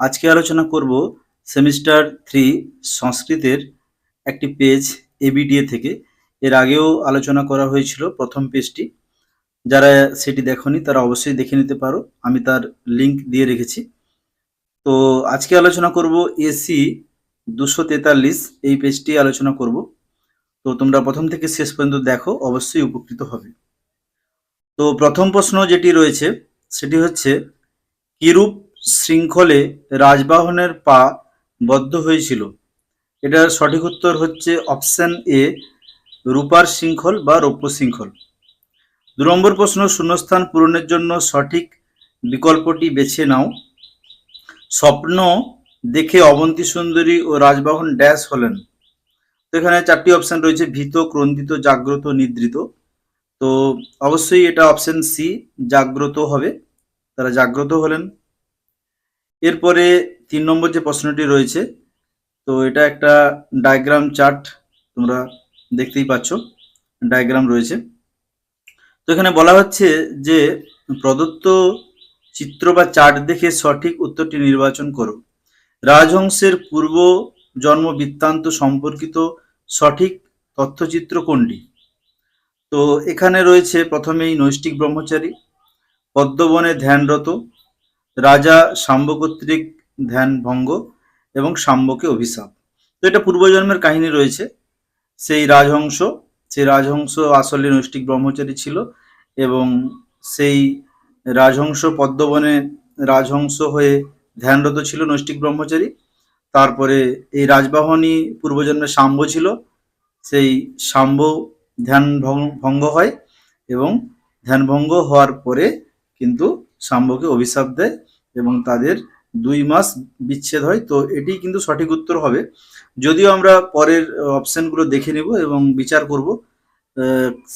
আজকে আলোচনা করব সেমিস্টার থ্রি সংস্কৃতের একটি পেজ এবিডিএ থেকে। এর আগেও আলোচনা করা হয়েছিল প্রথম পেজটি। যারা সেটি দেখনি, তারা অবশ্যই দেখে নিতে পারো। আমি তার লিংক দিয়ে রেখেছি। তো আজকে আলোচনা করব এসি দুশো তেতাল্লিশ। এই পেজটি আলোচনা করব। তো তোমরা প্রথম থেকে শেষ পর্যন্ত দেখো, অবশ্যই উপকৃত হবে। তো প্রথম প্রশ্ন যেটি রয়েছে, সেটি হচ্ছে, কিরূপ শৃঙ্খলে রাজবাহনের পা বদ্ধ হয়েছিল। এটার সঠিক উত্তর হচ্ছে অপশন এ, রূপার শৃঙ্খল বা রৌপ্য শৃঙ্খল। দু নম্বর প্রশ্ন, শূন্যস্থান পূরণের জন্য সঠিক বিকল্পটি বেছে নাও। স্বপ্ন দেখে অবন্তী সুন্দরী ও রাজবাহন ড্যাশ হলেন। তো এখানে চারটি অপশন রয়েছে, ভীত, ক্রন্দিত, জাগ্রত, নিদ্রিত। তো অবশ্যই এটা অপশন সি, জাগ্রত হবে। তারা জাগ্রত হলেন। এরপরে তিন নম্বর যে প্রশ্নটি রয়েছে, তো এটা একটা ডায়াগ্রাম চার্ট তোমরা দেখতেই পাচ্ছ ডায়াগ্রাম রয়েছে। তো এখানে বলা হচ্ছে যে প্রদত্ত চিত্র বা চার্ট দেখে সঠিক উত্তরটি নির্বাচন করো। রাজহংসের পূর্ব জন্ম বৃত্তান্ত সম্পর্কিত সঠিক তথ্যচিত্র কোনটি? তো এখানে রয়েছে প্রথমেই নৈষ্টিক ব্রহ্মচারী, পদ্মবনে ধ্যানরত রাজা শাম্ব কর্তৃক ধ্যান ভঙ্গ এবং শাম্বকে অভিশাপ। তো এটা পূর্বজন্মের কাহিনী রয়েছে। সেই রাজহংস সেই রাজহংস আসলে নৈষ্টিক ব্রহ্মচারী ছিল এবং সেই রাজহংস পদ্মবনে রাজহংস হয়ে ধ্যানরত ছিল নৈষ্টিক ব্রহ্মচারী। তারপরে এই রাজবাহনী পূর্বজন্মে শাম্ব ছিল। সেই শাম্ব ধ্যান ভঙ্গ হয় এবং ধ্যান ভঙ্গ হওয়ার পরে কিন্তু শাম্বকে অভিশাপ দেয় এবং তাদের দুই মাস বিচ্ছেদ হয়। তো এটি কিন্তু সঠিক উত্তর হবে। যদিও আমরা পরের অপশনগুলো দেখে নেব এবং বিচার করব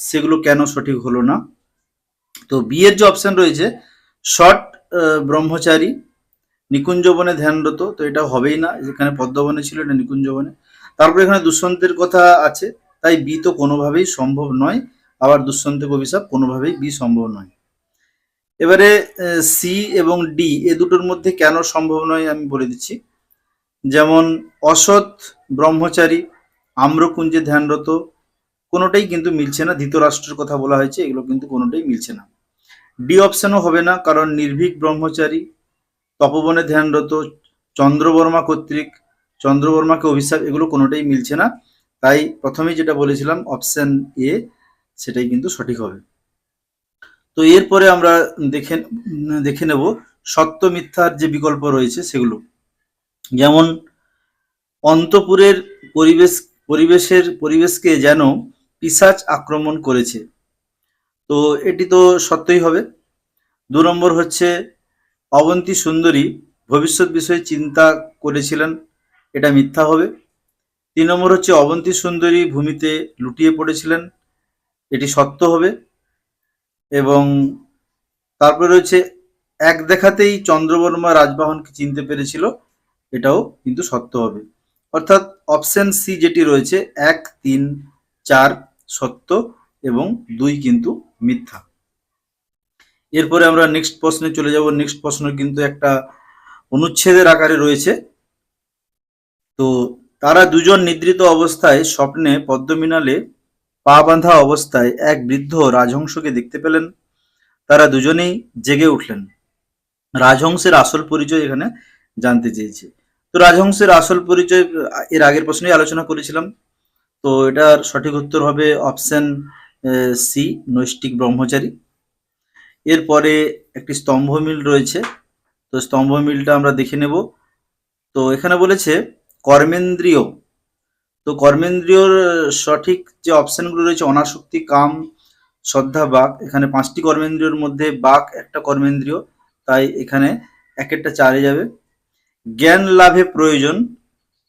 সেগুলো কেন সঠিক হলো না। তো বিয়ের যে অপশন রয়েছে শর্ট ব্রহ্মচারী নিকুঞ্জবনে ধ্যানরত, তো এটা হবেই না। যেখানে পদ্মবনে ছিল, এটা নিকুঞ্জবনে তারপরে এখানে দুষ্যন্তের কথা আছে, তাই বি তো কোনোভাবেই সম্ভব নয়। আবার দুষ্যন্তের অভিশাপ কোনোভাবেই বি সম্ভব নয়। এবারে সি এবং ডি এ দুটোর মধ্যে কেন সম্ভব নয় আমি বলে দিচ্ছি। যেমন, অসৎ, ব্রহ্মচারী, আম্রকুঞ্জে ধ্যানরত, কোনোটাই কিন্তু মিলছে না। ধৃতরাষ্ট্রের কথা বলা হয়েছে, এগুলো কিন্তু কোনোটাই মিলছে না। ডি অপশনও হবে না, কারণ নির্ভীক ব্রহ্মচারী, তপবনে ধ্যানরত, চন্দ্রবর্মা কর্তৃক, চন্দ্রবর্মাকে অভিশাপ, এগুলো কোনোটাই মিলছে না। তাই প্রথমেই যেটা বলেছিলাম অপশন এ সেটাই কিন্তু সঠিক হবে। তো এরপরে আমরা দেখে দেখে নেব সত্য মিথ্যার যে বিকল্প রয়েছে সেগুলো। যেমন, অন্তপুরের পরিবেশ, পরিবেশের পরিবেশকে যেন পিশাচ আক্রমণ করেছে। তো এটি তো সত্যই হবে। দু নম্বর হচ্ছে, অবন্তী সুন্দরী ভবিষ্যৎ বিষয়ে চিন্তা করেছিলেন, এটা মিথ্যা হবে। তিন নম্বর হচ্ছে, অবন্তী সুন্দরী ভূমিতে লুটিয়ে পড়েছিলেন, এটি সত্য হবে। এবং তারপরে রয়েছে, এক দেখাতেই চন্দ্রবর্মা রাজবাহনকে চিনতে পেরেছিল, এটাও কিন্তু সত্য হবে। অর্থাৎ অপশন সি যেটি রয়েছে, এক, তিন, চার সত্য এবং দুই কিন্তু মিথ্যা। এরপরে আমরা নেক্সট প্রশ্নে চলে যাব। নেক্সট প্রশ্ন কিন্তু একটা অনুচ্ছেদের আকারে রয়েছে। তো তারা দুজন নিদ্রিত অবস্থায় স্বপ্নে পদ্মমিনালে পা বাঁধা অবস্থায় এক বৃদ্ধ রাজহংসকে দেখতে পেলেন। তারা দুজনেই জেগে উঠলেন। রাজহংসের আসল পরিচয় এখানে জানতে চেয়েছে। তো রাজহংসের আসল পরিচয়, এর আগের প্রশ্নেই আলোচনা করেছিলাম। তো এটার সঠিক উত্তর হবে অপশন সি নৈষ্টিক ব্রহ্মচারী। এরপরে একটি স্তম্ভ মিল রয়েছে। তো স্তম্ভ মিলটা আমরা দেখে নেব। তো এখানে বলেছে, কর্মেন্দ্রিয় তো কর্মেন্দ্রিয়র সঠিক যে অপশনগুলো রয়েছে, অনাসক্তি, কাম, শ্রদ্ধা, বাক, এখানে পাঁচটি কর্মেন্দ্রিয়র মধ্যে বাক একটা কর্মেন্দ্রীয়, তাই এখানে এক একটা চারে যাবে। জ্ঞান লাভে প্রয়োজন,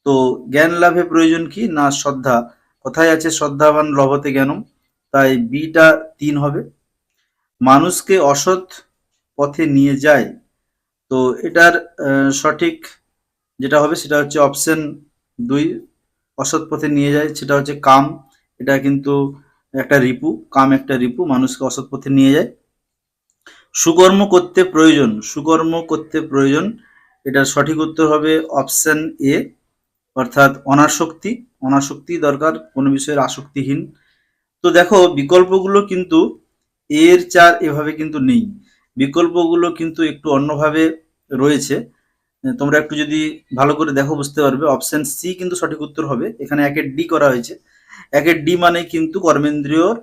তো জ্ঞান লাভে প্রয়োজন কি না শ্রদ্ধা? কোথায় আছে শ্রদ্ধাবান লভতে জ্ঞানম? তাই বিটা তিন হবে। মানুষকে অসৎ পথে নিয়ে যায়, তো এটার সঠিক যেটা হবে সেটা হচ্ছে অপশন দুই অসৎ পথে নিয়ে যায়, সেটা হচ্ছে কাম। এটা কিন্তু একটা রিপু, কাম একটা রিপু, মানুষকে অসৎ পথে নিয়ে যায়। সুকর্ম করতে প্রয়োজন, সুকর্ম করতে প্রয়োজন। এটার সঠিক উত্তর হবে অপশন এ অর্থাৎ অনাসক্তি। অনাসক্তি দরকার, কোনো বিষয়ের আসক্তিহীন। তো দেখো, বিকল্পগুলো কিন্তু এর চার এভাবে কিন্তু নেই। বিকল্পগুলো কিন্তু একটু অন্যভাবে রয়েছে। তোমরা একটু যদি ভালো করে দেখো, বুঝতে পারবে। অপশন সি কিন্তু সঠিক উত্তর হবে। এখানে একের ডি করা হয়েছে। একের ডি মানে কিন্তু কর্মেন্দ্রিয়র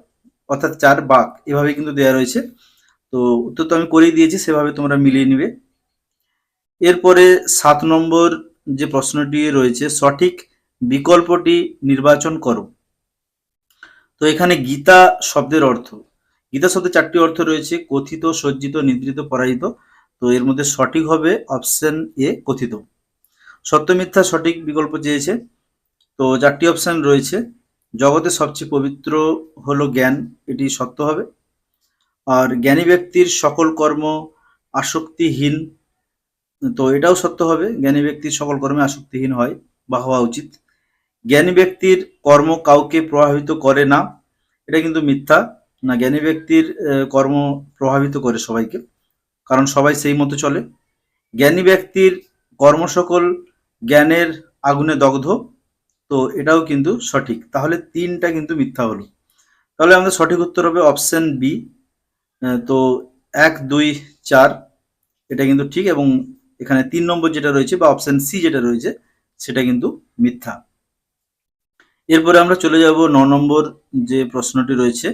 অর্থাৎ চার বাক। এভাবে কিন্তু দেওয়া রয়েছে। তো উত্তর তো আমি করেই দিয়েছি, সেভাবে তোমরা মিলিয়ে নিবে। এরপরে সাত নম্বর যে প্রশ্নটি রয়েছে, সঠিক বিকল্পটি নির্বাচন করো। তো এখানে গীতা শব্দের অর্থ। গীতা শব্দের চারটি অর্থ রয়েছে। কথিত, সজ্জিত, নিদ্রিত, পরাজিত। তো এর মধ্যে সঠিক হবে অপশন এ কথিত। সত্য মিথ্যা সঠিক বিকল্প চেয়েছে। তো চারটি অপশন রয়েছে। জগতে সবচেয়ে পবিত্র হলো জ্ঞান, এটি সত্য হবে। আর জ্ঞানী ব্যক্তির সকল কর্ম আসক্তিহীন, তো এটাও সত্য হবে। জ্ঞানী ব্যক্তির সকল কর্মে আসক্তিহীন হয় বা হওয়া উচিত। জ্ঞানী ব্যক্তির কর্ম কাউকে প্রভাবিত করে না, এটা কিন্তু মিথ্যা। না, জ্ঞানী ব্যক্তির কর্ম প্রভাবিত করে সবাইকে। কারণ সবাই সেই মতো চলে। জ্ঞানী ব্যক্তির কর্ম সকল জ্ঞানের আগুনে দগ্ধ, তো এটাও কিন্তু সঠিক। তাহলে তিনটা কিন্তু মিথ্যা হলো। তাহলে আমাদের সঠিক উত্তর হবে অপশন বি তো এক, দুই, চার, এটা কিন্তু ঠিক এবং এখানে তিন নম্বর যেটা রয়েছে বা অপশন সি যেটা রয়েছে, সেটা কিন্তু মিথ্যা। এরপরে আমরা চলে যাব ন নম্বর যে প্রশ্নটি রয়েছে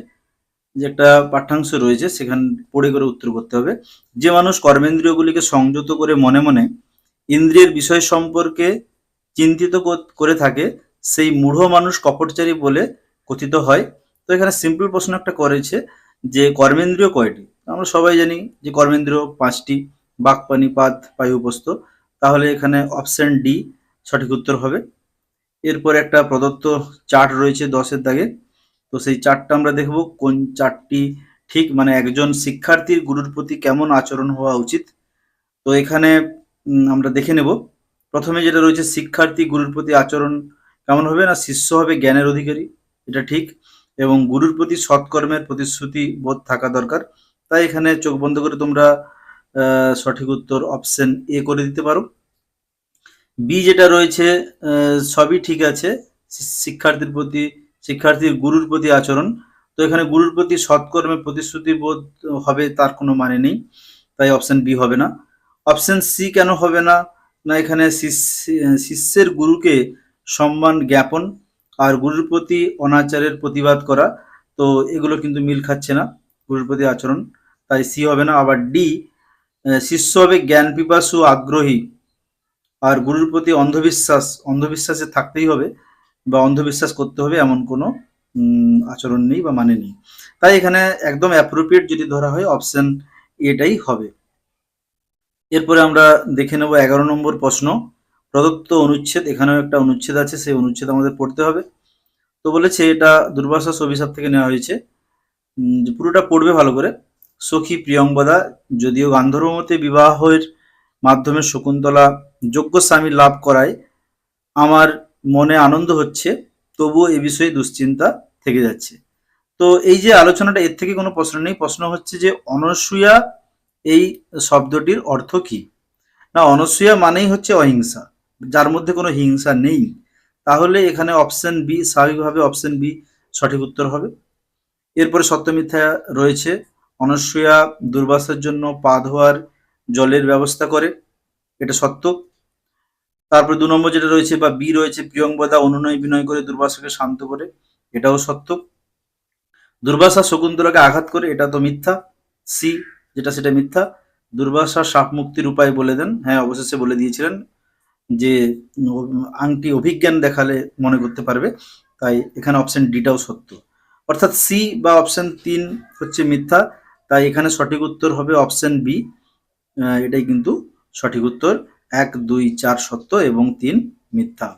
যে একটা পাঠ্যাংশ রয়েছে, সেখান পড়ে করে উত্তর করতে হবে। যে মানুষ কর্মেন্দ্রিয়গুলিকে সংযত করে মনে মনে ইন্দ্রিয়ের বিষয় সম্পর্কে চিন্তিত করে থাকে, সেই মূঢ় মানুষ কপটচারী বলে কথিত হয়। তো এখানে সিম্পল প্রশ্ন একটা করেছে যে, কর্মেন্দ্রিয় কয়টি? আমরা সবাই জানি যে কর্মেন্দ্রিয় পাঁচটি বাক পানি পাত পায়ু উপস্থ তাহলে এখানে অপশন ডি সঠিক উত্তর হবে। এরপর একটা প্রদত্ত চার্ট রয়েছে দশের দাগে। তো সেই চারটা আমরা দেখব, কোন চারটি ঠিক মানে একজন শিক্ষার্থীর গুরুর প্রতি কেমন আচরণ হওয়া উচিত। তো এখানে আমরা দেখে নেব। প্রথমে যেটা রয়েছে, শিক্ষার্থী গুরুর প্রতি আচরণ কেমন হবে না, শিষ্য হবে জ্ঞানের অধিকারী, এটা ঠিক, এবং গুরুর প্রতি সৎকর্মের প্রতিশ্রুতি বোধ থাকা দরকার। তাই এখানে চোখ বন্ধ করে তোমরা সঠিক উত্তর অপশন এ করে দিতে পারো। বি যেটা রয়েছে সবই ঠিক আছে শিক্ষার্থীর প্রতি শিক্ষার্থীর গুরুর প্রতি আচরণ। তো এখানে গুরুর প্রতি সৎকর্মে প্রতিশ্রুতি বোধ হবে তার কোনো মানে নেই, তাই অপশন বি হবে না। অপশন সি কেন হবে না? না, এখানে শিষ্য- শিষ্যের গুরুকে সম্মান জ্ঞাপন আর গুরুর প্রতি অনাচারের প্রতিবাদ করা, তো এগুলো কিন্তু মিল খাচ্ছে না গুরুর প্রতি আচরণ। তাই সি হবে না। আবার ডি শিষ্য হবে জ্ঞান পিপাসু আগ্রহী আর গুরুর প্রতি অন্ধবিশ্বাস, অন্ধবিশ্বাসে থাকতেই হবে। বা অন্ধবিশ্বাস করতে হবে এমন কোনো আচরণ নেই বা মানে নেই। তাই এখানে একদম অ্যাপ্রোপ্রিয়েট যদি ধরা হয় অপশন এটাই হবে। এরপরে আমরা দেখে নেব এগারো নম্বর প্রশ্ন। প্রদত্ত অনুচ্ছেদ, এখানেও একটা অনুচ্ছেদ আছে, সেই অনুচ্ছেদ আমাদের পড়তে হবে। তো বলেছে, এটা দুর্বাসাস অভিশাপ থেকে নেওয়া হয়েছে। পুরোটা পড়বে ভালো করে। সখী প্রিয়ঙ্বদা যদিও গান্ধর্বমতে বিবাহের মাধ্যমে শকুন্তলা যোগ্য স্বামী লাভ করায়, আমার মনে আনন্দ হচ্ছে, তবুও এ বিষয়ে দুশ্চিন্তা থেকে যাচ্ছে। তো এই যে আলোচনাটা, এর থেকে কোনো প্রশ্ন নেই। প্রশ্ন হচ্ছে যে অনসূয়া এই শব্দটির অর্থ কি? না, অনসূয়া মানেই হচ্ছে অহিংসা, যার মধ্যে কোনো হিংসা নেই। তাহলে এখানে অপশন বি, স্বাভাবিকভাবে অপশন বি সঠিক উত্তর হবে। এরপরে সত্য মিথ্যা রয়েছে। অনসূয়া দুর্বাসার জন্য পা ধোয়ার জলের ব্যবস্থা করে, এটা সত্য। তারপরে দু নম্বর যেটা রয়েছে বা বি রয়েছে প্রিয়ঙ্বদা অনুনয় বিনয় করে দুর্বাসাকে শান্ত করে, এটাও সত্য। দুর্বাসা শকুন্তলাকে আঘাত করে, এটা তো মিথ্যা। সি যেটা সেটা মিথ্যা। দুর্বাসা সাপ মুক্তির উপায় বলে দেন হ্যাঁ অবশেষে বলে দিয়েছিলেন যে, আংটি অভিজ্ঞান দেখালে মনে করতে পারবে, তাই এখানে অপশন ডিটাও সত্য। অর্থাৎ সি বা অপশন তিন হচ্ছে মিথ্যা, তাই এখানে সঠিক উত্তর হবে অপশন বি এটাই কিন্তু সঠিক উত্তর। এক, দুই, চার সত্য এবং তিন মিথ্যা।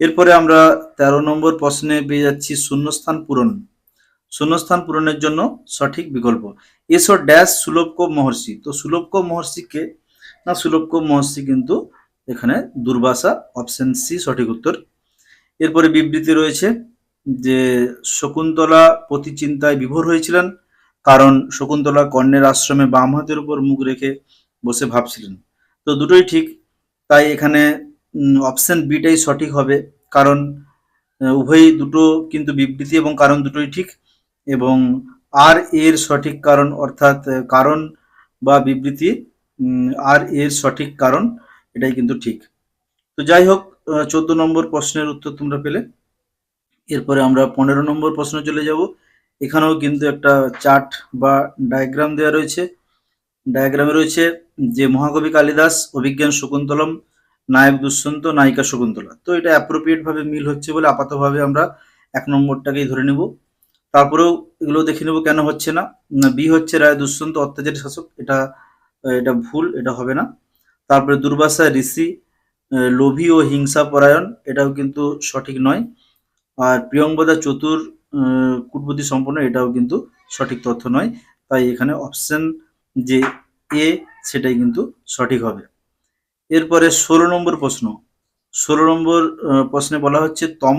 এরপরে আমরা তেরো নম্বর প্রশ্নে পেয়ে যাচ্ছি শূন্যস্থান পূরণ। শূন্যস্থান পূরণের জন্য সঠিক বিকল্প। এসো ড্যাশ সুলভক মহর্ষি। তো সুলভক মহর্ষিকে না, সুলভক মহর্ষি কিন্তু এখানে দুর্বাসা, অপশন সি, সঠিক উত্তর। এরপরে বিবৃতি রয়েছে যে শকুন্তলা প্রতি চিন্তায় বিভোর হয়েছিলেন কারণ শকুন্তলা কর্ণের আশ্রমে বাম হাতের উপর মুখ রেখে বসে ভাবছিলেন। তো দুটোই ঠিক। তাই এখানে অপশন বিটাই সঠিক হবে। কারণ উভয়ই দুটো কিন্তু বিবৃতি এবং কারণ দুটোই ঠিক এবং আর এর সঠিক কারণ অর্থাৎ কারণ বা বিবৃতি আর এর সঠিক কারণ, এটাই কিন্তু ঠিক। তো যাই হোক চোদ্দ নম্বর প্রশ্নের উত্তর তোমরা পেলে। এরপরে আমরা পনেরো নম্বর প্রশ্নে চলে যাব। এখানেও কিন্তু একটা চার্ট বা ডায়াগ্রাম দেওয়া রয়েছে। ডায়াগ্রামে রয়েছে যে মহাকবি কালিদাস, অভিজ্ঞান শকুন্তলম, নায়ক দুষ্যন্ত, নায়িকা শকুন্তলা। তো এটা অ্যাপ্রোপ্রিয়েট ভাবে মিল হচ্ছে বলে আপাতভাবে আমরা এক নম্বরটাকেই ধরে নেব। তারপরেও এগুলো দেখে নেব কেন হচ্ছে না। বি হচ্ছে রায় দুষ্যন্ত অত্যাচারী শাসক। এটা এটা ভুল, এটা হবে না। তারপরে দুর্বাসা ঋষি লোভী ও হিংসা পরায়ণ, এটাও কিন্তু সঠিক নয়। আর প্রিয়ঙ্বদা চতুর কূটবুদ্ধি সম্পন্ন, এটাও কিন্তু সঠিক তথ্য নয়। তাই এখানে অপশন যে এ সেটাই কিন্তু সঠিক হবে। এরপরে ষোলো নম্বর প্রশ্ন। ষোলো নম্বর প্রশ্নে বলা হচ্ছে তম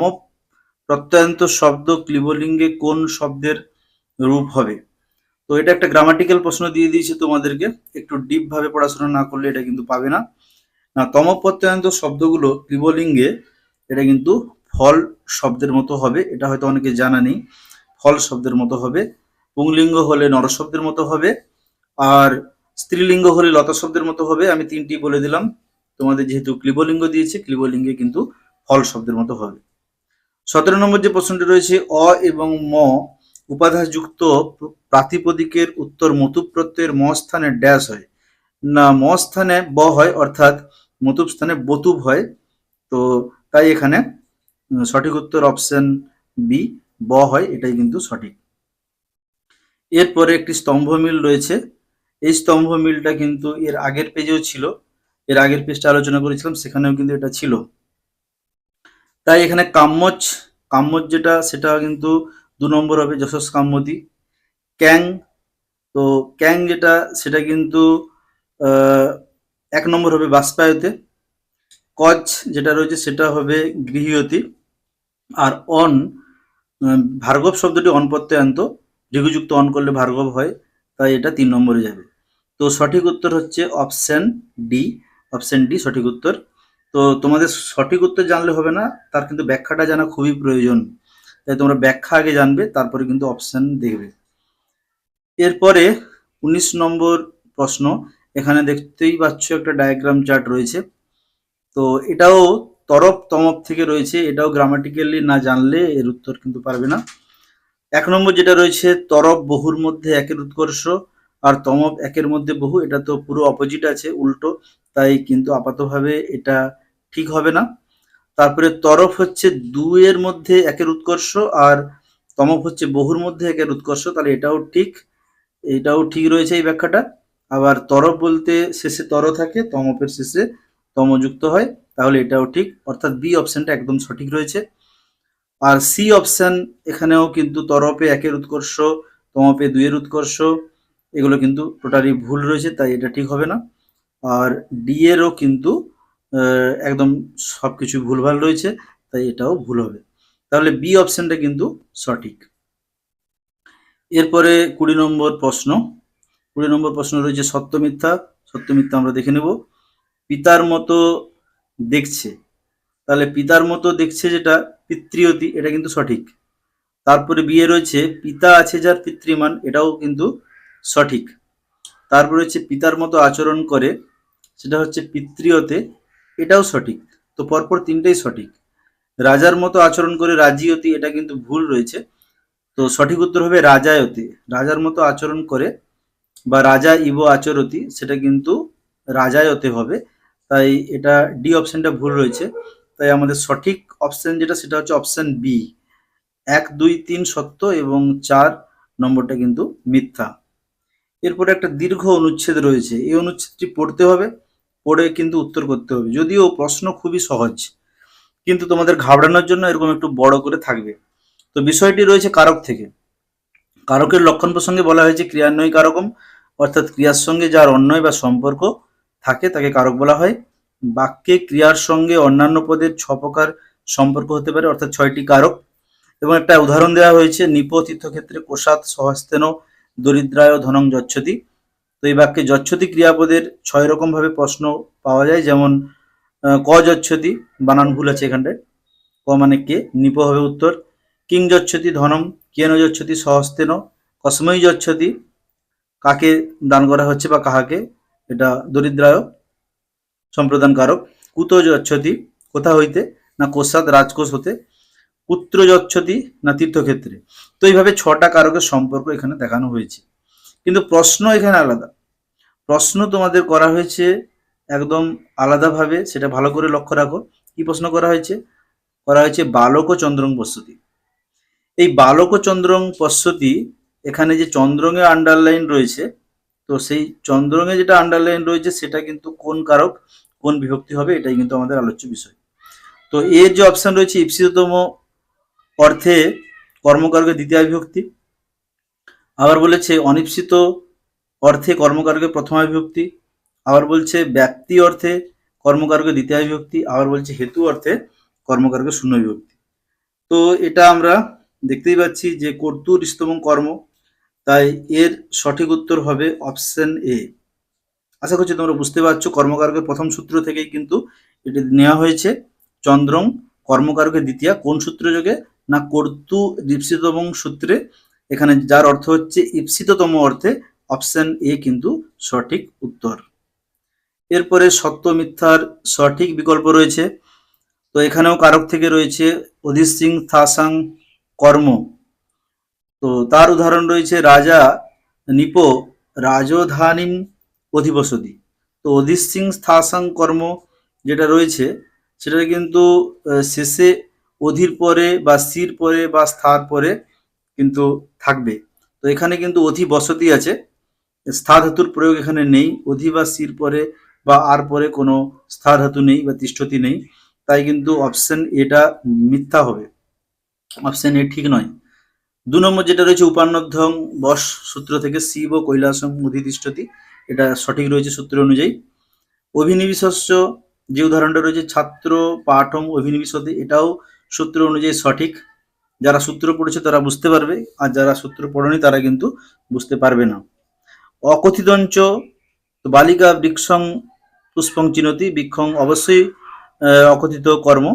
প্রত্যয়ন্ত শব্দ ক্লিবলিঙ্গে কোন শব্দের রূপ হবে? তো এটা একটা গ্রামাটিক্যাল প্রশ্ন দিয়ে দিয়েছে তোমাদেরকে। একটু ডিপ ভাবে পড়াশোনা না করলে এটা কিন্তু পাবে না। না তম প্রত্যয়ন্ত শব্দগুলো ক্লিবলিঙ্গে, এটা কিন্তু ফল শব্দের মতো হবে, এটা হয়তো অনেকে জানা নেই। ফল শব্দের মতো হবে, পুংলিঙ্গ হলে নর শব্দের মতো হবে আর স্ত্রীলিঙ্গ হলে লতা শব্দের মতো হবে, আমি তিনটি বলে দিলাম। তোমাদের যেহেতু ক্লিবলিঙ্গ দিয়েছে, ক্লিবলিঙ্গে কিন্তু ফল শব্দের মতো হবে। সতেরো নম্বর যে প্রশ্নটি রয়েছে, অ এবং ম উপাধাযুক্ত প্রাতিপদিকের উত্তর মতুপ প্রত্যয়ের ম স্থানে ড্যাশ হয়। না, ম স্থানে ব হয়, অর্থাৎ মতুপ স্থানে বতুব হয়। তো তাই এখানে সঠিক উত্তর অপশন বি, ব হয়, এটাই কিন্তু সঠিক। এরপরে একটি স্তম্ভ মিল রয়েছে এই স্তম্ভ মিলটা কিন্তু এর আগের পেজেও ছিল। এর আগের পেজটা আলোচনা করেছিলাম, সেখানেও কিন্তু এটা ছিল। তাই এখানে কাম্যচ কাম্যচ যেটা, সেটা কিন্তু দু নম্বর হবে যশস কাম্যতি ক্যাং, তো ক্যাং যেটা, সেটা কিন্তু এক নম্বর হবে বাষ্পায়তে। কচ যেটা রয়েছে, সেটা হবে গৃহীয়তি। আর অন, ভার্গব শব্দটি অন প্রত্যয়ান্ত দীর্ঘযুক্ত অন করলে ভার্গব হয়। তাই এটা তিন নম্বরে যাবে। তো সঠিক উত্তর হচ্ছে অপশন ডি অপশন ডি সঠিক উত্তর। তো তোমাদের সঠিক উত্তর জানলে হবে না, তার কিন্তু ব্যাখ্যাটা জানা খুবই প্রয়োজন। তাই তোমরা ব্যাখ্যা আগে জানবে, তারপরে কিন্তু অপশন দেখবে। এরপরে উনিশ নম্বর প্রশ্ন, এখানে দেখতেই পাচ্ছ একটা ডায়াগ্রাম চার্ট রয়েছে। তো এটাও তরফ তমপ থেকে রয়েছে, এটাও গ্রামাটিক্যালি না জানলে এর উত্তর কিন্তু পারবে না। এক নম্বর যেটা রয়েছে, তরফ বহুর মধ্যে একের উৎকর্ষ আর তমপ একের মধ্যে বহু, এটা তো পুরো অপোজিট আছে, উল্টো, তাই কিন্তু আপাতভাবে এটা ঠিক হবে না। তারপরে তরফ হচ্ছে দুইয়ের মধ্যে একের উৎকর্ষ আর তমপ হচ্ছে বহুর মধ্যে একের উৎকর্ষ, তাহলে এটাও ঠিক এটাও ঠিক রয়েছে এই ব্যাখ্যাটা। আবার তরফ বলতে শেষে তর থাকে, তমপের শেষে তমযুক্ত হয়, তাহলে এটাও ঠিক, অর্থাৎ বি অপশনটা একদম সঠিক রয়েছে। আর সি অপশন এখানেও কিন্তু তরফে একের উৎকর্ষ, তমপে দুইয়ের উৎকর্ষ, এগুলো কিন্তু টোটালি ভুল রয়েছে, তাই এটা ঠিক হবে না। আর ডি এরও কিন্তু একদম সব কিছু ভুলভাল রয়েছে, তাই এটাও ভুল হবে। তাহলে বি অপশনটা কিন্তু সঠিক। এরপরে কুড়ি নম্বর প্রশ্ন। কুড়ি নম্বর প্রশ্ন রয়েছে সত্য মিথ্যা সত্য মিথ্যা আমরা দেখে নেব। পিতার মতো দেখছে। তাহলে পিতার মতো দেখছে যেটা পিতৃয়তি, এটা কিন্তু সঠিক। তারপরে বিয়ে রয়েছে, পিতা আছে যার পিতৃমান, এটাও কিন্তু সঠিক। তারপরে হচ্ছে পিতার মতো আচরণ করে, সেটা হচ্ছে পিতৃয়তে, এটাও সঠিক। তো পরপর তিনটেই সঠিক। রাজার মতো আচরণ করে রাজিয়তি এটা কিন্তু ভুল রয়েছে। তো সঠিক উত্তর হবে রাজায়তি। রাজার মতো আচরণ করে বা রাজা ইব আচরতি, সেটা কিন্তু রাজায়তে হবে। তাই এটা ডি অপশনটা ভুল রয়েছে। তাই আমাদের সঠিক অপশন যেটা, সেটা হচ্ছে অপশান বি এক, দুই, তিন সত্য এবং চার নম্বরটা কিন্তু মিথ্যা। এরপরে একটা দীর্ঘ অনুচ্ছেদ রয়েছে। এই অনুচ্ছেদটি পড়তে হবে, পড়ে কিন্তু উত্তর করতে হবে। যদিও প্রশ্ন খুবই সহজ, কিন্তু তোমাদের ঘাবড়ানোর জন্য এরকম একটু বড় করে থাকবে। তো বিষয়টি রয়েছে কারক থেকে। কারকের লক্ষণ প্রসঙ্গে বলা হয়েছে, ক্রিয়ান্বয়ী কারকম, অর্থাৎ ক্রিয়ার সঙ্গে যার অন্যয় বা সম্পর্ক থাকে, তাকে কারক বলা হয়। বাক্যে ক্রিয়ার সঙ্গে অন্যান্য পদের ছ প্রকার সম্পর্ক হতে পারে, অর্থাৎ ছয়টি কারক। এবং একটা উদাহরণ দেওয়া হয়েছে, নিপ তীর্থক্ষেত্রে কোষাত সহস্তেন দরিদ্রায় ধনং যচ্ছতি। তো এই বাক্যে যচ্ছতি ক্রিয়াপদের ছয় রকম ভাবে প্রশ্ন পাওয়া যায়, যেমন ক যচ্ছতি, বানান ভুল আছে এখানটায়। ক মানে কে? নিপ হবে উত্তর। কিং যচ্ছতি ধনম কেন যচ্ছতি, সহস্তেন, কসময় যচ্ছতি, কাকে দান করা হচ্ছে বা কাহাকে? এটা দরিদ্রায় সম্প্রদান কারক। কুত যচ্ছতি, কোথা হইতে? না কোষাদ রাজকোষ হতে পুত্র যচ্ছতি না তীর্থক্ষেত্রে। তো এইভাবে ছটা কারকের সম্পর্ক এখানে দেখানো হয়েছে। কিন্তু প্রশ্ন এখানে আলাদা। প্রশ্ন তোমাদের করা হয়েছে একদম আলাদাভাবে, সেটা ভালো করে লক্ষ্য রাখো। কি প্রশ্ন করা হয়েছে? করা হয়েছে বালক ও চন্দ্রং পশ্যতি। এই বালক ও চন্দ্রং পশ্যতি, এখানে যে চন্দ্রঙে আন্ডারলাইন রয়েছে, তো সেই চন্দ্রঙে যেটা আন্ডারলাইন রয়েছে, সেটা কিন্তু কোন কারক, কোন বিভক্তি হবে, এটাই কিন্তু আমাদের আলোচ্য বিষয়। তো এর যে অপশন রয়েছে ইপসিততম অর্থে কর্মকারকের দ্বিতীয় বিভক্তি আবার বলেছে, অনিপ্সিত অর্থে কর্মকারকের প্রথমা বিভক্তি আবার বলছে, ব্যক্তি অর্থে কর্মকারকের দ্বিতীয় বিভক্তি আবার বলছে, হেতু অর্থে কর্মকারকের শূন্য বিভক্তি তো এটা আমরা দেখতেই পাচ্ছি যে কর্তুর স্তম কর্ম, তাই এর সঠিক উত্তর হবে অপশন এ আশা করছি তোমরা বুঝতে পারছ, কর্মকারকের প্রথম সূত্র থেকেই কিন্তু এটি নেওয়া হয়েছে। চন্দ্রং কর্মকারকে দ্বিতীয়, কোন সূত্র যোগে না, কর্তু দীপসিতম সূত্রে। এখানে যার অর্থ হচ্ছে ইপসিততম অর্থে অপশন এ কিন্তু সঠিক উত্তর। এরপরে সত্য মিথ্যার সঠিক বিকল্প রয়েছে। তো এখানেও কারক থেকে রয়েছে অধিসিং থাসাং কর্ম। তো তার উদাহরণ রয়েছে রাজা নিপ রাজধানীম অধিবসতি। তো অধিসিং স্থাসাং কর্ম যেটা রয়েছে সেটা কিন্তু শেষে অধির পরে বা সির পরে বা স্থার পরে কিন্তু থাকবে। তো এখানে কিন্তু অধি বসতি আছে। স্থা ধাতুর প্রয়োগ এখানে নেই। অধি বা সির পরে বা আর পরে কোনো স্থা ধাতু নেই বা তিষ্ঠতি নেই। তাই কিন্তু অপশন এটা মিথ্যা হবে। অপশন এ ঠিক নয়। দু নম্বর যেটা রয়েছে উপান্নধ্যং বস সূত্র থেকে শিব কৈলাসম অধিতিষ্ঠতি। এটা সঠিক রয়েছে সূত্র অনুযায়ী। অভিনিবিশস্য যে উদাহরণটা রয়েছে, ছাত্র পাঠম অভিনিবিশতি, এটাও সূত্র অনুযায়ী সঠিক। যারা সূত্র পড়েছে তারা বুঝতে পারবে, আর যারা সূত্র পড়েনি তারা কিন্তু বুঝতে পারবে না। অকথিতঞ্চ বালিকা বৃক্ষং পুষ্পং চিনতি বৃক্ষং অবশ্যই অকথিত কর্ম।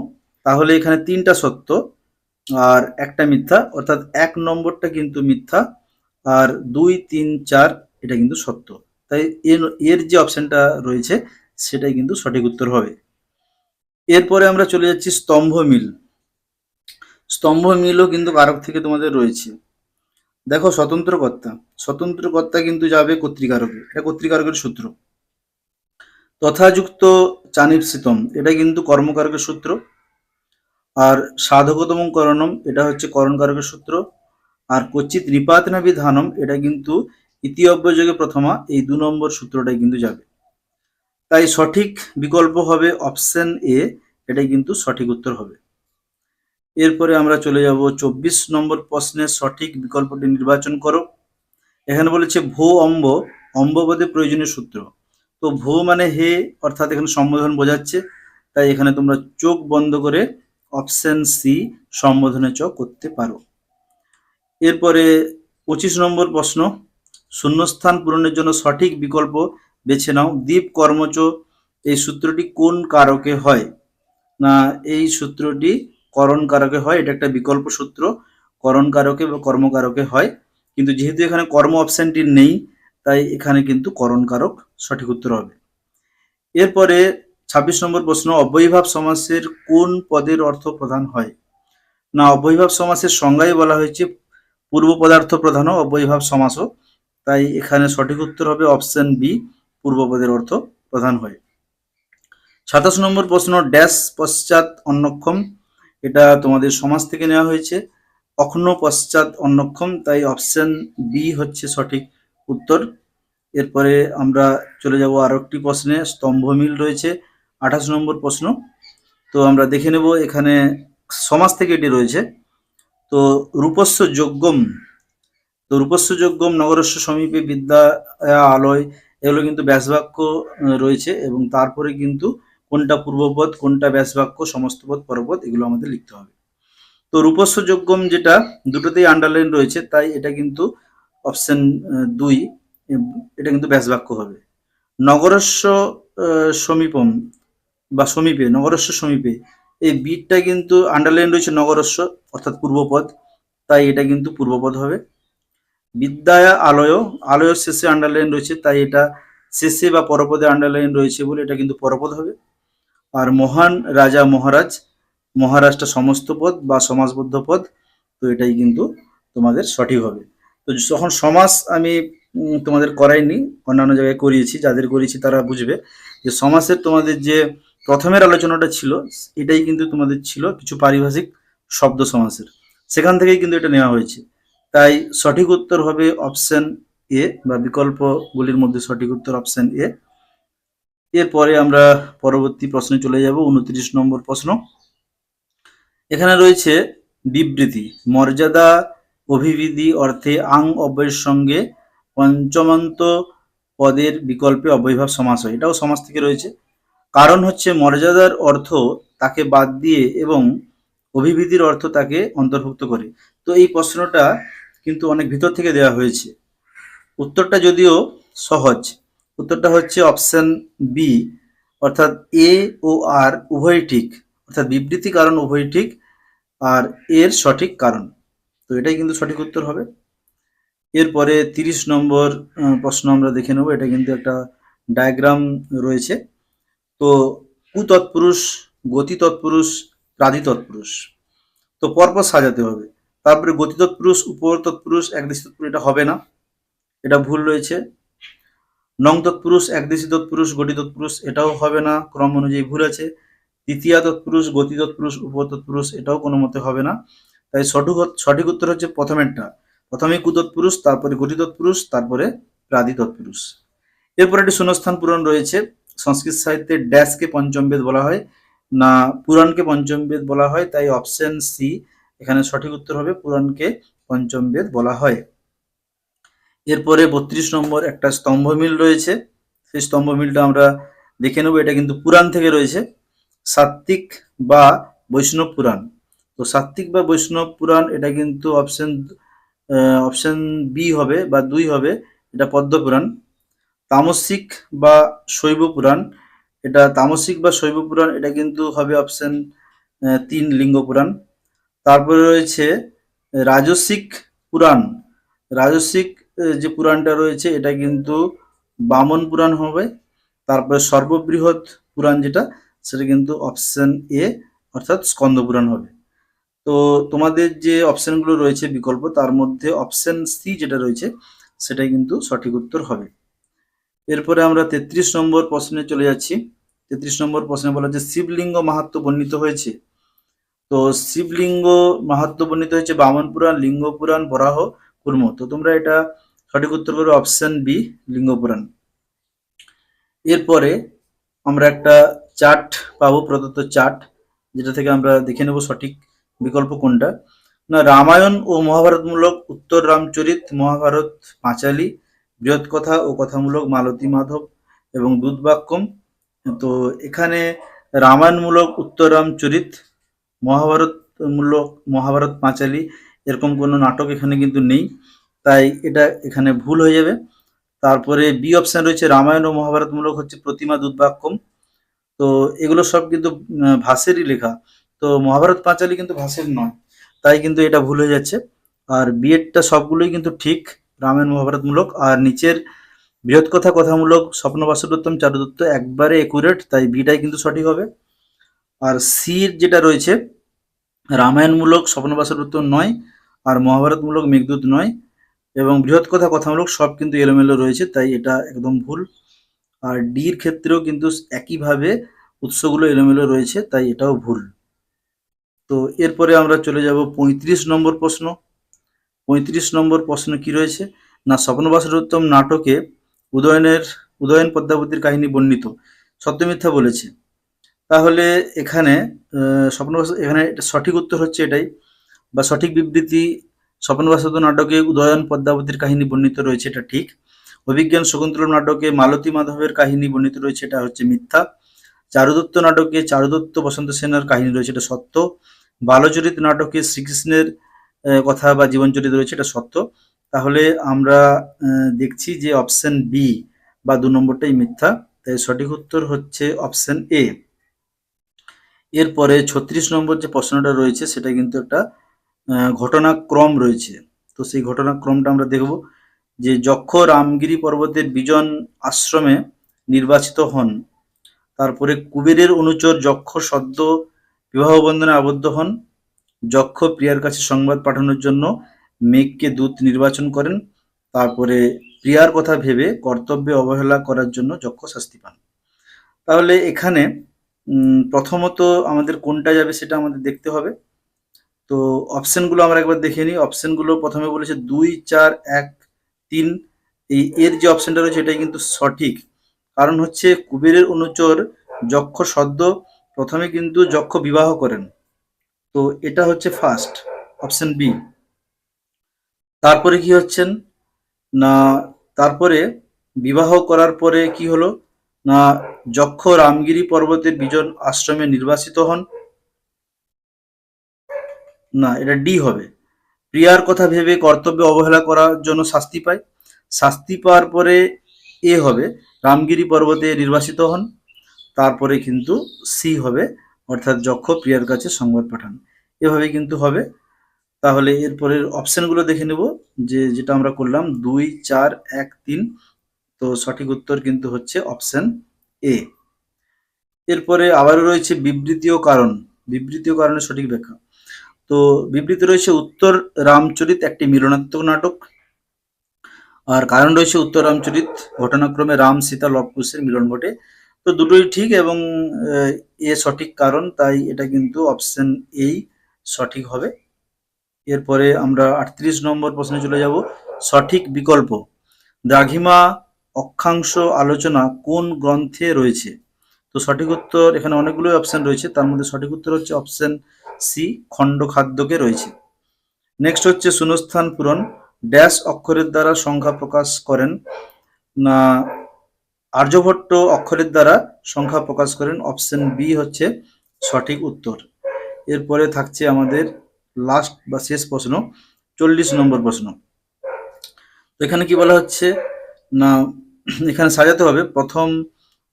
তাহলে এখানে তিনটা সত্য, আর একটা মিথ্যা, অর্থাৎ এক নম্বরটা কিন্তু মিথ্যা, আর দুই, তিন, চার, এটা কিন্তু সত্য। তাই এর যে অপশনটা রয়েছে সেটাই কিন্তু সঠিক উত্তর হবে। এরপরে আমরা চলে যাচ্ছি স্তম্ভ মিল। স্তম্ভ মিলও কিন্তু কারক থেকে তোমাদের রয়েছে। দেখো স্বতন্ত্র কর্তা স্বতন্ত্র কর্তা কিন্তু যাবে কর্তৃকারকে। এটা কর্তৃকারকের সূত্র। তথাযুক্ত চানিপসিতম। এটা কিন্তু কর্মকারকের সূত্র। আর সাধকতম করণম, এটা হচ্ছে করণকারকের সূত্র। আর কচিত নিপাতনা বিধানম এটা কিন্তু ইতিঅব্যযোগে প্রথমা, এই দু নম্বর সূত্রটাই কিন্তু যাবে। তাই সঠিক বিকল্প হবে অপশন এ, এটাই কিন্তু সঠিক উত্তর হবে। এরপরে আমরা চলে যাব চব্বিশ নম্বর প্রশ্নের সঠিক বিকল্পটি নির্বাচন করো। এখানে বলেছে ভো অম্ব অম্বপদে প্রয়োজনীয় সূত্র। তো ভো মানে হে, অর্থাৎ এখানে সম্বোধন বোঝাচ্ছে। তাই এখানে তোমরা চোখ বন্ধ করে অপশন সি সম্বোধনে চ করতে পারো। এরপরে পঁচিশ নম্বর প্রশ্ন, শূন্যস্থান পূরণের জন্য সঠিক বিকল্প বেছে নাও। দ্বীপ কর্মচ, এই সূত্রটি কোন কারকে হয়? না, এই সূত্রটি করণ কারকে হয়, এটা একটা বিকল্প সূত্র। করণ কারকে বা কর্মকারকে হয়। কিন্তু যেহেতু এখানে কর্ম অপশানটি নেই, তাই এখানে কিন্তু করণ কারক সঠিক উত্তর হবে। এরপরে ছাব্বিশ নম্বর প্রশ্ন অব্যয়ীভাব সমাসের কোন পদের অর্থ প্রধান হয়? না অব্যয়ীভাব সমাসের সংজ্ঞায় বলা হয়েছে পূর্ব পদার্থ প্রধান অব্যয়ীভাব সমাসও। তাই এখানে সঠিক উত্তর হবে অপশন বি পূর্বপদের অর্থ প্রধান হয়। সাতাশ নম্বর প্রশ্ন, ড্যাশ পশ্চাৎ অন্নক্ষম এটা তোমাদের সমাজ থেকে নেওয়া হয়েছে। অক্ষণ পশ্চাৎ অন্নক্ষম তাই অপশন বি হচ্ছে সঠিক উত্তর। এরপরে আমরা চলে যাব আরও একটি প্রশ্নে স্তম্ভ মিল রয়েছে। আঠাশ নম্বর প্রশ্ন, তো আমরা দেখে নেব এখানে সমাজ থেকে এটি রয়েছে। তো রূপস্য যোগ্যম তো রূপস্য যোগ্যম নগরস্য সমীপে বিদ্যা আলয় এগুলো কিন্তু ব্যাসবাক্য রয়েছে এবং তারপরে কিন্তু কোনটা পূর্বপদ কোনটা ব্যাসবাক্য সমস্ত পদ পরপদ এগুলো আমাদের লিখতে হবে। তো রূপস্য যোগ্যম যেটা দুটোতেই আন্ডারলাইন রয়েছে তাই এটা কিন্তু অপশন দুই এটা কিন্তু ব্যাস বাক্য হবে। নগরস্য আহ, সমীপম বা সমীপে নগরস্য সমীপে এই বিটটা কিন্তু আন্ডারলাইন রয়েছে নগরস্য অর্থাৎ পূর্বপদ তাই এটা কিন্তু পূর্বপদ হবে। বিদ্যায়া আলয়, আলয়ের শেষে আন্ডারলাইন রয়েছে, তাই এটা শেষে বা পরপদে আন্ডারলাইন রয়েছে বলে এটা কিন্তু পরপদ হবে। আর মহান রাজা মহারাজ মহারাজটা সমস্ত পদ বা সমাসবদ্ধ পদ, তো এটাই কিন্তু তোমাদের সঠিক হবে। তো যখন সমাস আমি তোমাদের করাইনি, অন্যান্য জায়গায় করিয়েছি, যাদের করিয়েছি তারা বুঝবে যে সমাসের তোমাদের যে প্রথমের আলোচনাটা ছিল, এটাই কিন্তু তোমাদের ছিল কিছু পারিভাষিক শব্দ সমাসের। সেখান থেকেই কিন্তু এটা নেওয়া হয়েছে। তাই সঠিক উত্তর হবে অপশন এ বা বিকল্পগুলির মধ্যে সঠিক উত্তর অপশন এ। এরপরে আমরা পরবর্তী প্রশ্নে চলে যাব, উনত্রিশ নম্বর প্রশ্ন। এখানে রয়েছে, বিবৃতি, মর্যাদা অভিবিধি অর্থে আং অব্যয়ের সঙ্গে পঞ্চমান্ত পদের বিকল্পে অব্যয়ভাব সমাস হয়। এটাও সমাজ থেকে রয়েছে। কারণ হচ্ছে মর্যাদার অর্থ তাকে বাদ দিয়ে এবং অভিবিধির অর্থ তাকে অন্তর্ভুক্ত করে। তো এই প্রশ্নটা কিন্তু অনেক ভিতর থেকে দেওয়া হয়েছে। উত্তরটা যদিও সহজ, উত্তরটা হচ্ছে অপশন বি অর্থাৎ এ ও আর উভয়ই ঠিক, অর্থাৎ বিবৃতি কারণ উভয়ই ঠিক, আর এর সঠিক কারণ। তো এটাই কিন্তু সঠিক উত্তর হবে। এরপরে তিরিশ নম্বর প্রশ্ন আমরা দেখে নেব, এটা কিন্তু একটা ডায়াগ্রাম রয়েছে। তো কুতৎপুরুষ গতি তৎপুরুষ প্রাধি তৎপুরুষ তো পরপর সাজাতে হবে। তারপরে গতি তৎপুরুষ উপর তৎপুরুষ একদেশী তৎপুরুষ এটা হবে না। এটা ভুল রয়েছে। নং তৎপুরুষ একদেশী তৎপুরুষ গতি তৎপুরুষ এটাও হবে না। ক্রম অনুযায়ী ভুল আছে। তৃতীয়া তৎপুরুষ গতি তৎপুরুষ উপ তৎপুরুষ এটাও কোনো মতে হবে না। তাই সঠিক সঠিক উত্তর হচ্ছে প্রথমেরটা। প্রথমে কুতৎপুরুষ, তারপরে গতি তৎপুরুষ তারপরে প্রাদি তৎপুরুষ এরপর একটি শূন্যস্থান পূরণ রয়েছে। সংস্কৃত সাহিত্যে ড্যাশকে পঞ্চম বেদ বলা হয়, না পুরাণকে পঞ্চম বেদ বলা হয়। তাই অপশন সি এখানে সঠিক উত্তর হবে পুরাণকে পঞ্চম বেদ বলা হয়। এরপরে বত্রিশ নম্বর একটা স্তম্ভমিল রয়েছে। সেই স্তম্ভমিলটা আমরা দেখে নেব, এটা কিন্তু পুরাণ থেকে রয়েছে। সাত্বিক বা বৈষ্ণব পুরাণ। তো সাত্বিক বা বৈষ্ণব পুরাণ, এটা কিন্তু অপশন অপশন বি হবে বা দুই হবে, এটা পদ্ম পুরাণ। তামসিক বা শৈব পুরাণ, এটা তামসিক বা শৈব পুরাণ, এটা কিন্তু হবে অপশন তিন লিঙ্গ পুরাণ। তারপরে রয়েছে, রাজসিক পুরাণ। রাজসিক যে পুরাণটা রয়েছে, এটা কিন্তু বামন পুরাণ হবে। তারপরে সর্ববৃহৎ পুরাণ যেটা, সেটা কিন্তু অপশন এ অর্থাৎ স্কন্দ পুরাণ হবে। তো তোমাদের যে অপশনগুলো রয়েছে বিকল্প, তার মধ্যে অপশন সি যেটা রয়েছে, সেটাই কিন্তু সঠিক উত্তর হবে। এরপরে আমরা তেত্রিশ নম্বর প্রশ্নে চলে যাচ্ছি। তেত্রিশ নম্বর প্রশ্নে বলা হচ্ছে, শিবলিঙ্গ মাহাত্ম বর্ণিত হয়েছে। তো শিবলিঙ্গ মাহাত্ম বর্ণিত হয়েছে, বামন পুরাণ, লিঙ্গ পুরাণ, বরাহ, কুর্ম। তো তোমরা এটা সঠিক উত্তর করবে অপশন বি লিঙ্গ পুরাণ। এরপরে আমরা একটা চার্ট পাবো, প্রদত্ত চার্ট, যেটা থেকে আমরা দেখে নেব সঠিক বিকল্প কোনটা। না, রামায়ণ ও মহাভারতমূলক উত্তর রামচরিত, মহাভারত পাঁচালী, বৃহৎ কথা ও কথামূলক মালতী মাধব এবং দুধবাক্যম। তো এখানে রামায়ণমূলক উত্তর রামচরিত মহাভারতমূলক মহাভারত পাঁচালী, এরকম কোনো নাটক এখানে কিন্তু নেই। তাই এটা এখানে ভুল হয়ে যাবে। তারপরে বি অপশন রয়েছে রামায়ণ ও মহাভারতমূলক হচ্ছে প্রতিমা দুধবাক্যম তো এগুলো সব কিন্তু ভাষেরই লেখা। তো মহাভারত পাঁচালী কিন্তু ভাষের নয়, তাই কিন্তু এটা ভুল হয়ে যাচ্ছে। আর বিএডটা সবগুলোই কিন্তু ঠিক, রামায়ণ মহাভারতমূলক। আর নিচের বৃহৎ কথা, কথামূলক স্বপ্ন বাসুদত্তম চারুদত্ত একবারে একুরেট তাই বিটাই কিন্তু সঠিক হবে। আর সির যেটা রয়েছে রামায়ণমূলক স্বপ্ন বাসুদত্ত নয় আর মহাভারতমূলক মেঘদূত নয় এবং বৃহৎ কথা কথামূলক সব কিন্তু এলোমেলো রয়েছে, তাই এটা একদম ভুল। আর ডির ক্ষেত্রেও কিন্তু একইভাবে উৎসগুলো এলোমেলো রয়েছে, তাই এটাও ভুল। তো এরপরে আমরা চলে যাব পঁয়ত্রিশ নম্বর প্রশ্ন। পঁয়ত্রিশ নম্বর প্রশ্ন কি রয়েছে? না, স্বপ্নবাসরোত্তম নাটকে উদয়নের, উদয়ন পদ্মাবতীর কাহিনী বর্ণিত। সত্য মিথ্যা বলেছে। তাহলে এখানে আহ, স্বপ্নবাস এখানে সঠিক উত্তর হচ্ছে এটাই। বা সঠিক বিবৃতি স্বপ্নবাসত নাটকে উদয়ন পদ্মাবতীর কাহিনী বর্ণিত রয়েছে এটা ঠিক। অভিজ্ঞান শকুন্তলম নাটকে মালতী মাধবের কাহিনী বর্ণিত রয়েছে এটা হচ্ছে মিথ্যা। চারুদত্ত নাটকে চারুদত্ত বসন্ত সেনার কাহিনী রয়েছে এটা সত্য। বালচরিত নাটকে শ্রীকৃষ্ণের কথা বা জীবনচরিত রয়েছে এটা সত্য। তাহলে আমরা দেখছি যে অপশন বি বা দু নম্বরটাই মিথ্যা। তাই সঠিক উত্তর হচ্ছে অপশন এ। এরপরে ছত্রিশ নম্বর যে প্রশ্নটা রয়েছে, সেটা কিন্তু একটা ঘটনাক্রম রয়েছে। তো সেই ঘটনাক্রমটা আমরা দেখব যে যক্ষ রামগিরি পর্বতের বিজন আশ্রমে নির্বাচিত হন। তারপরে কুবেরের অনুচর যক্ষ সদ্য বিবাহ বন্ধনে আবদ্ধ হন। যক্ষ প্রিয়ার কাছে সংবাদ পাঠানোর জন্য মেঘকে দূত নির্বাচন করেন। তারপরে প্রিয়ার কথা ভেবে কর্তব্যে অবহেলা করার জন্য যক্ষ শাস্তি পান। তাহলে এখানে প্রথমত আমাদের কোনটা যাবে সেটা আমাদের দেখতে হবে। তো অপশনগুলো আমরা একবার দেখে নিই। অপশনগুলো প্রথমে বলেছে দুই, চার, এক, তিন। এই এর যে অপশনটা রয়েছে এটাই কিন্তু সঠিক। কারণ হচ্ছে কুবেরের অনুচর যক্ষ সদ্য প্রথমে কিন্তু যক্ষ বিবাহ করেন। তো এটা হচ্ছে ফার্স্ট অপশন বি তারপরে কি হচ্ছেন? না, তারপরে বিবাহ করার পরে কি হলো? না যক্ষ রামগিরি পর্বতের বিজন আশ্রমে নির্বাসিত হন? না, এটা ডি হবে। প্রিয়ার কথা ভেবে কর্তব্যে অবহেলা করার জন্য শাস্তি পায়। শাস্তি পাওয়ার পরে এ হবে, রামগিরি পর্বতে নির্বাসিত হন। তারপরে কিন্তু সি হবে, অর্থাৎ যক্ষ প্রিয়ার কাছে সংবাদ পাঠান। এভাবে কিন্তু হবে। তাহলে এরপরের অপশনগুলো দেখে নেব, যে যেটা আমরা করলাম, দুই, চার, এক, তিন তো সঠিক উত্তর কিন্তু হচ্ছে অপশন এ এরপরে আবারও রয়েছে বিবৃতীয় কারণ। বিবৃতীয় কারণের সঠিক ব্যাখ্যা। তো বিবৃতি রয়েছে উত্তর রামচরিত একটি মিলনাত্মক নাটক। আর কারণ রয়েছে উত্তর রামচরিত, ঘটনাক্রমে রাম, সীতা লবকুশের মিলন ঘটে। তো দুটোই ঠিক এবং, এ সঠিক কারণ, তাই এটা কিন্তু অপশন এই সঠিক হবে। এরপরে আমরা আটত্রিশ নম্বর প্রশ্নে চলে যাব। সঠিক বিকল্প। দ্রাঘিমা অক্ষাংশ আলোচনা কোন গ্রন্থে রয়েছে? তো সঠিক উত্তর এখানে অনেকগুলো অপশন রয়েছে। তার মধ্যে সঠিক উত্তর হচ্ছে অপশন সি খণ্ড খাদ্যকে রয়েছে। নেক্সট হচ্ছে শূন্যস্থান পূরণ। ড্যাশ অক্ষরের দ্বারা সংখ্যা প্রকাশ করেন। না, আর্যভট্ট অক্ষরের দ্বারা সংখ্যা প্রকাশ করেন। অপশন বি হচ্ছে সঠিক উত্তর। এরপরে থাকছে আমাদের লাস্ট বা শেষ প্রশ্ন, চল্লিশ নম্বর প্রশ্ন। এখানে কি বলা হচ্ছে? না, এখানে সাজাতে হবে। প্রথম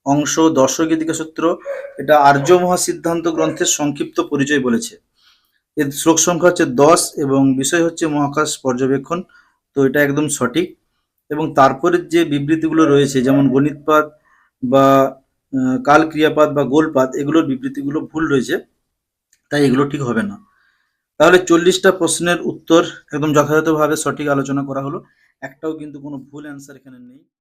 অংশ দর্শক সূত্র, এটা আর্য মহাসিদ্ধান্ত গ্রন্থের সংক্ষিপ্ত পরিচয় বলেছে। এর শ্লোক সংখ্যা হচ্ছে দশ এবং বিষয় হচ্ছে মহাকাশ পর্যবেক্ষণ, তো এটা একদম সঠিক। এবং তারপরের যে বিবৃতিগুলো রয়েছে, যেমন গণিতপাত বা কাল ক্রিয়াপাত বা গোলপাত, এগুলোর বিবৃতিগুলো ভুল রয়েছে, তাই এগুলো ঠিক হবে না। তাহলে চল্লিশটা প্রশ্নের উত্তর একদম যথাযথভাবে সঠিক আলোচনা করা হলো। একটাও কিন্তু কোনো ভুল অ্যান্সার এখানে নেই।